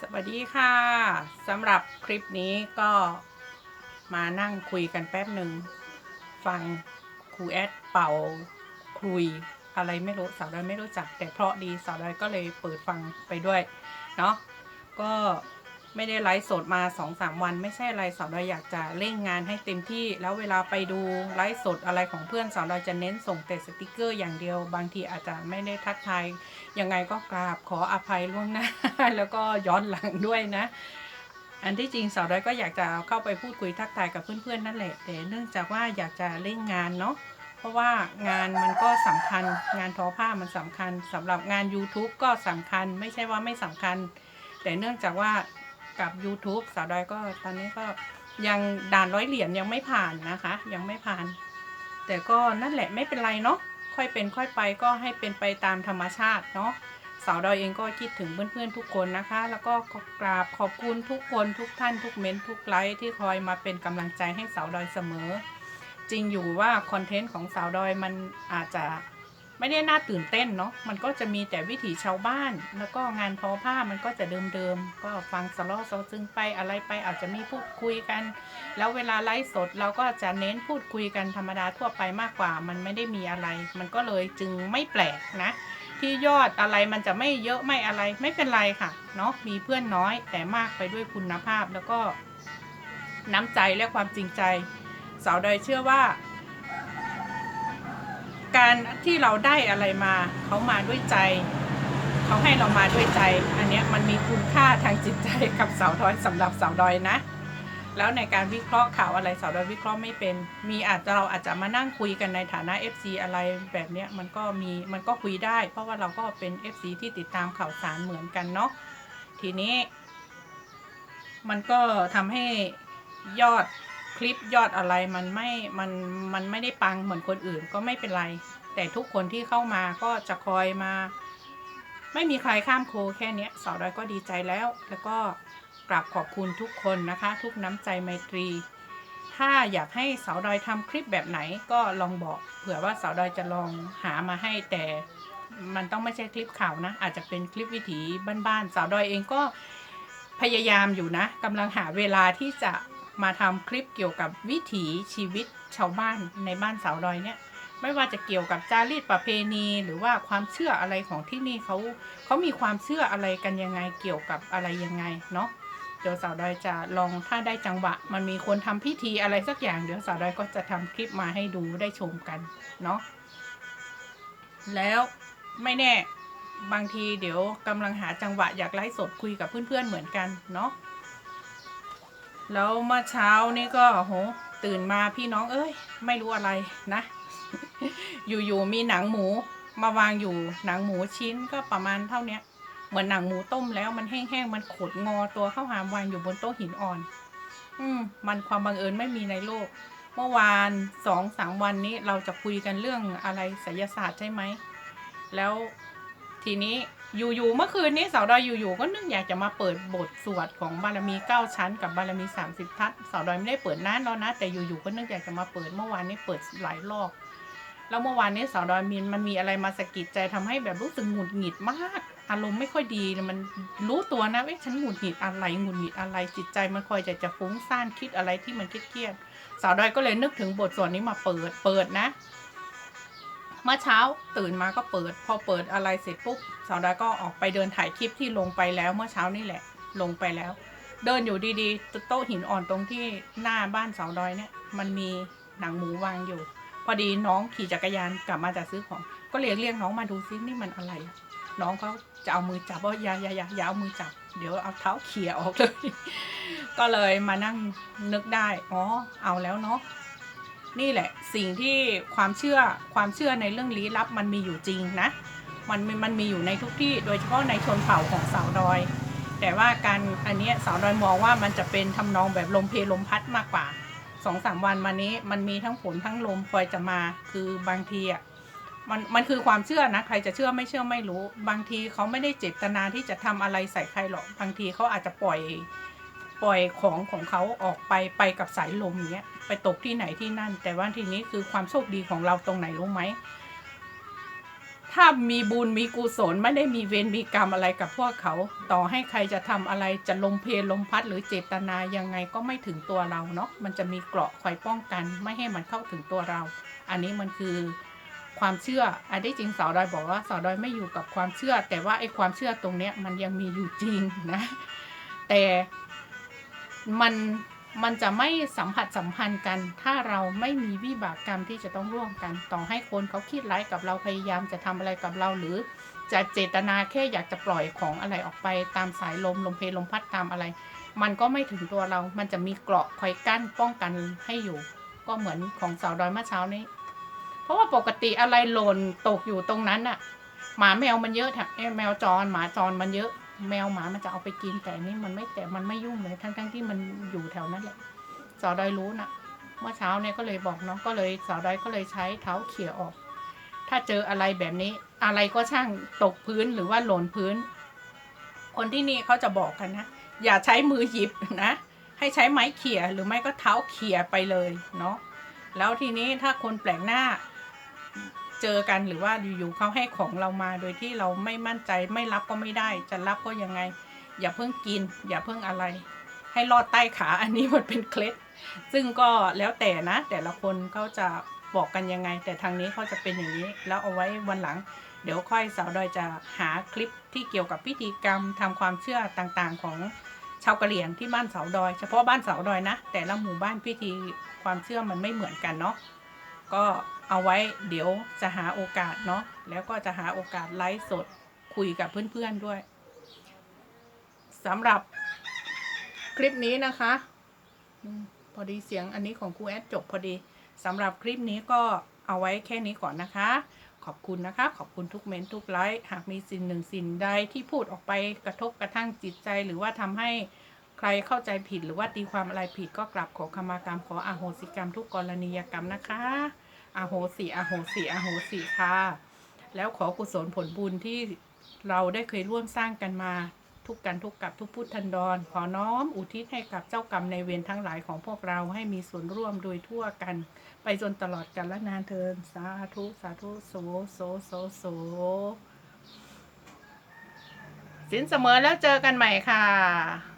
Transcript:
สวัสดีค่ะสำหรับคลิปนี้ก็มานั่งคุยกันแป๊บหนึ่ง ฟังครูแอดเป่าคุยอะไรไม่รู้สาวดอยไม่รู้จัก แต่เพราะดีสาวดอยก็เลยเปิดฟังไปด้วย เนาะก็ ไม่ได้ไลฟ์สดมา2อสวัน ไม่ใช่อะไรสาวดอยอยากจะเร่งงานให้เต็มที่ แล้วเวลาไปดูไลฟ์สดอะไรของเพื่อนสาวดอยจะเน้นส่งแต่สติกเกอร์อย่างเดียว บางทีอาจจะไม่ได้ทักทายยังไงก็กราบขออภัยล่วงหน้า แล้วก็ย้อนหลังด้วยนะ อันที่จริงสาวดอยก็อยากจะเข้าไปพูดคุยทักทายกับเพื่อนๆนั่นแหละแต่เนื่องจากว่าอยากจะเร่งงานเนาะเพราะว่างานมันก็สำคัญงานทอผ้ามันสำคัญสำหรับงาน YouTube ก็สำคัญ ไม่ใช่ว่าไม่สำคัญ แต่เนื่องจากว่า กับ YouTube สาวดอยก็ตอนนี้ก็ยังด่านร้อยเหรียญยังไม่ผ่านนะคะ ยังไม่ผ่าน แต่ก็นั่นแหละไม่เป็นไรเนาะค่อยเป็นค่อยไปก็ให้เป็นไปตามธรรมชาติเนาะสาวดอยเองก็คิดถึงเพื่อนๆทุกคนนะคะ แล้วก็กราบขอบคุณทุกคนทุกท่านทุกเม้นทุกไลค์ที่คอยมาเป็นกำลังใจให้สาวดอยเสมอ จริงอยู่ว่าคอนเทนต์ของสาวดอยมันอาจจะ ไม่ได้น่าตื่นเต้นเนาะมันก็จะมีแต่วิถีชาวบ้าน แล้วก็งานทอผ้ามันก็จะเดิมๆก็ฟังสล้อซอซึงไปอะไรไปอาจจะมีพูดคุยกัน แล้วเวลาไลฟ์สดเราก็จะเน้นพูดคุยกันธรรมดาทั่วไปมากกว่า มันไม่ได้มีอะไร มันก็เลยจึงไม่แปลกนะที่ยอดอะไรมันจะไม่เยอะไม่อะไรไม่เป็นไรค่ะเนาะมีเพื่อนน้อยแต่มากไปด้วยคุณภาพแล้วก็น้ำใจและความจริงใจ สาวดอยเชื่อว่า การที่เราได้อะไรมา เขามาด้วยใจ เขาให้เรามาด้วยใจ อันเนี้ยมันมีคุณค่าทางจิตใจกับสาวดอยสำหรับสาวดอยนะ แล้วในการวิเคราะห์ข่าวอะไรสาวดอยวิเคราะห์ไม่เป็น มีอาจจะเราอาจจะมานั่งคุยกันในฐานะ FC อะไรแบบเนี้ยมันก็มีมันก็คุยได้ เพราะว่าเราก็เป็น FC ที่ติดตามข่าวสารเหมือนกันเนาะทีนี้ มันก็ทำให้ยอด คลิปยอดอะไรมันไม่ มัน มันไม่ได้ปังเหมือนคนอื่นก็ไม่เป็นไร แต่ทุกคนที่เข้ามาก็จะคอยมา ไม่มีใครข้ามโคแค่นี้สาวดอยก็ดีใจแล้ว แล้วก็กราบขอบคุณทุกคนนะคะ ทุกน้ำใจไมตรี ถ้าอยากให้สาวดอยทำคลิปแบบไหนก็ลองบอก เผื่อว่าสาวดอยจะลองหามาให้แต่มันต้องไม่ใช่คลิปข่าวนะ อาจจะเป็นคลิปวิถีบ้านๆสาวดอยเองก็พยายามอยู่นะกำลังหาเวลาที่จะ มาทำคลิปเกี่ยวกับวิถีชีวิตชาวบ้านในบ้านสาวดอยเนี่ยไม่ว่าจะเกี่ยวกับจารีตประเพณีหรือว่าความเชื่ออะไรของที่นี่เขาเขามีความเชื่ออะไรกันยังไงเกี่ยวกับอะไรยังไงเนาะเดี๋ยวสาวดอยจะลองถ้าได้จังหวะ มันมีคนทำพิธีอะไรสักอย่างเดี๋ยวสาวดอยก็จะทำคลิปมาให้ดูได้ชมกันเนาะแล้วไม่แน่บางทีเดี๋ยวกำลังหาจังหวะอยากไลฟ์สดคุยกับเพื่อนๆเหมือนกันเนาะ แล้วเมื่อเช้านี่ก็โหตื่นมาพี่น้องเอ้ย ไม่รู้อะไรนะ อยู่ๆมีหนังหมู มาวางอยู่หนังหมูชิ้นก็ประมาณเท่าเนี้ยเหมือนหนังหมูต้มแล้วมันแห้งๆมันขดงอตัวเข้าหามวางอยู่บนโต๊ะหินอ่อน อืม มันความบังเอิญไม่มีในโลก เมื่อวานสองสามวันนี้เราจะคุยกันเรื่องอะไรไสยศาสตร์ใช่ไหม แล้วทีนี้ อยู่ๆเมื่อคืนนี้สาวดอยอยู่ๆก็นึกอยากจะมาเปิดบทสวดของบารมีเก้าชั้น กับบารมีสามสิบทัศน์สาวดอยไม่ได้เปิดนานแล้วนะ แต่อยู่ๆก็นึกอยากจะมาเปิดเมื่อวานนี้เปิดหลายรอบแล้วเมื่อวานนี้สาวดอยมีมันมีอะไรมาสะกิดใจทำให้แบบรู้สึกหงุดหงิดมาก อารมณ์ไม่ค่อยดีเลยมันรู้ตัวนะเอ้ฉันหงุดหงิดอะไรหงุดหงิดอะไรจิตใจมันคอยจะจะฟุ้งซ่านคิดอะไรที่มันเครียดๆสาวดอยก็เลยนึกถึงบทสวดนี้มาเปิดเปิดนะ เมื่อเช้าตื่นมาก็เปิด พอเปิดอะไรเสร็จปุ๊บสาวดอยก็ออกไปเดินถ่ายคลิปที่ลงไปแล้วเมื่อเช้านี่แหละ ลงไปแล้ว เดินอยู่ดีๆโต๊ะหินอ่อนตรงที่หน้าบ้านสาวดอยเนี่ย มันมีหนังหมูวางอยู่ พอดีน้องขี่จักรยานกลับมาจากซื้อของ ก็เรียกเรียกน้องมาดูซินี่มันอะไร น้องเขาจะเอามือจับว่าอย่าอย่าอย่าอย่าเอามือจับ เดี๋ยวเอาเท้าเขี่ยออกเลย ก็เลยมานั่งนึกได้ อ๋อ เอาแล้วเนาะ นี่แหละสิ่งที่ความเชื่อความเชื่อในเรื่องลี้ลับมันมีอยู่จริงนะ มันมันมีอยู่ในทุกที่โดยเฉพาะในชนเผ่าของสาวดอย แต่ว่าการอันนี้สาวดอยมองว่ามันจะเป็นทำนองแบบลมเพลลมพัดมากกว่าสองสามวันมานี้มันมีทั้งฝนทั้งลมคอยจะมาคือบางทีอะมันมันคือความเชื่อนะใครจะเชื่อไม่เชื่อไม่รู้ บางทีเขาไม่ได้เจตนาที่จะทำอะไรใส่ใครหรอกบางทีเขาอาจจะปล่อย ปล่อยของของเขาออกไปไปกับสายลมอย่างเงี้ยไปตกที่ไหนที่นั่น แต่ว่าทีนี้คือความโชคดีของเราตรงไหนรู้ไหมถ้ามีบุญมีกุศลไม่ได้มีเวรมีกรรมอะไรกับพวกเขา ต่อให้ใครจะทำอะไรจะลมเพลลมพัดหรือเจตนายังไงก็ไม่ถึงตัวเราเนาะมันจะมีเกราะคอยป้องกัน ไม่ให้มันเข้าถึงตัวเรา อันนี้มันคือความเชื่อ อันที่จริงสาวดอยบอกว่าสาวดอยไม่อยู่กับความเชื่อ แต่ว่าไอ้ความเชื่อตรงเนี้ยมันยังมีอยู่จริงนะ แต่ มันมันจะไม่สัมผัสสัมพันธ์กัน ถ้าเราไม่มีวิบากกรรมที่จะต้องร่วมกัน ต่อให้คนเขาคิดร้ายกับเราพยายามจะทำอะไรกับเราหรือจะเจตนาแค่อยากจะปล่อยของอะไรออกไปตามสายลมลมเพลลมพัดตามอะไร มันก็ไม่ถึงตัวเรา มันจะมีเกราะคอยกั้นป้องกันให้อยู่ ก็เหมือนของสาวดอยเมื่อเช้านี้ เพราะว่าปกติอะไรหล่นตกอยู่ตรงนั้นน่ะ หมาแมวมันเยอะแถบแมวจรหมาจรมันเยอะ แมวหมามันจะเอาไปกินแต่นี่มันไม่แต่มันไม่ยุ่งเลยทั้งทั้งๆที่มันอยู่แถวนั้นแหละสาวดอยรู้น่ะ เมื่อเช้าเนี่ยก็เลยบอกน้องก็เลยสาวดอยก็เลยใช้เท้าเขี่ยออก ถ้าเจออะไรแบบนี้ อะไรก็ช่างตกพื้นหรือว่าหล่นพื้น คนที่นี่เขาจะบอกกันนะอย่าใช้มือหยิบนะให้ใช้ไม้เขี่ยหรือไม่ก็เท้าเขี่ยไปเลยเนาะแล้วทีนี้ถ้าคนแปลกหน้า เจอกันหรือว่าอยู่ๆเขาให้ของเรามาโดยที่เราไม่มั่นใจไม่รับก็ไม่ได้ จะรับก็ยังไง อย่าเพิ่งกิน อย่าเพิ่งอะไร ให้ลอดใต้ขาอันนี้มันเป็นเคล็ด ซึ่งก็แล้วแต่นะ แต่ละคนเขาจะบอกกันยังไง แต่ทางนี้เขาจะเป็นอย่างนี้ แล้วเอาไว้วันหลัง เดี๋ยวค่อยสาวดอยจะหาคลิปที่เกี่ยวกับพิธีกรรมทำความเชื่อต่างๆของชาวกะเหรี่ยงที่บ้านสาวดอย เฉพาะบ้านสาวดอยนะ แต่ละหมู่บ้านพิธีความเชื่อมันไม่เหมือนกันเนาะ ก็เอาไว้เดี๋ยวจะหาโอกาสเนาะแล้วก็จะหาโอกาสไลฟ์สดคุยกับเพื่อนๆด้วยสำหรับคลิปนี้นะคะพอดีเสียงอันนี้ของครูแอดจบพอดีสำหรับคลิปนี้ก็เอาไว้แค่นี้ก่อนนะคะ ขอบคุณนะคะ ขอบคุณทุกเมนทุกไลค์หากมีสิ่งหนึ่งสิ่งใดที่พูดออกไปกระทบกระทั่งจิตใจหรือว่าทำให้ ใครเข้าใจผิดหรือว่าตีความอะไรผิดก็กลับขอขมากรรมขออาโหสิกรรมทุกกรณียกรรมนะคะอาโหสิอาโหสิอาโหสิค่ะ แล้วขอกุศลผลบุญที่เราได้เคยร่วมสร้างกันมาทุกกันทุกกับทุกพุทธันดร ขอน้อมอุทิศให้กับเจ้ากรรมในเวรทั้งหลายของพวกเราให้มีส่วนร่วมโดยทั่วกัน ไปจนตลอดกาลนานเทินสาธุ สาธุโสโสโสโสสินเสมอแล้วเจอกันใหม่ค่ะ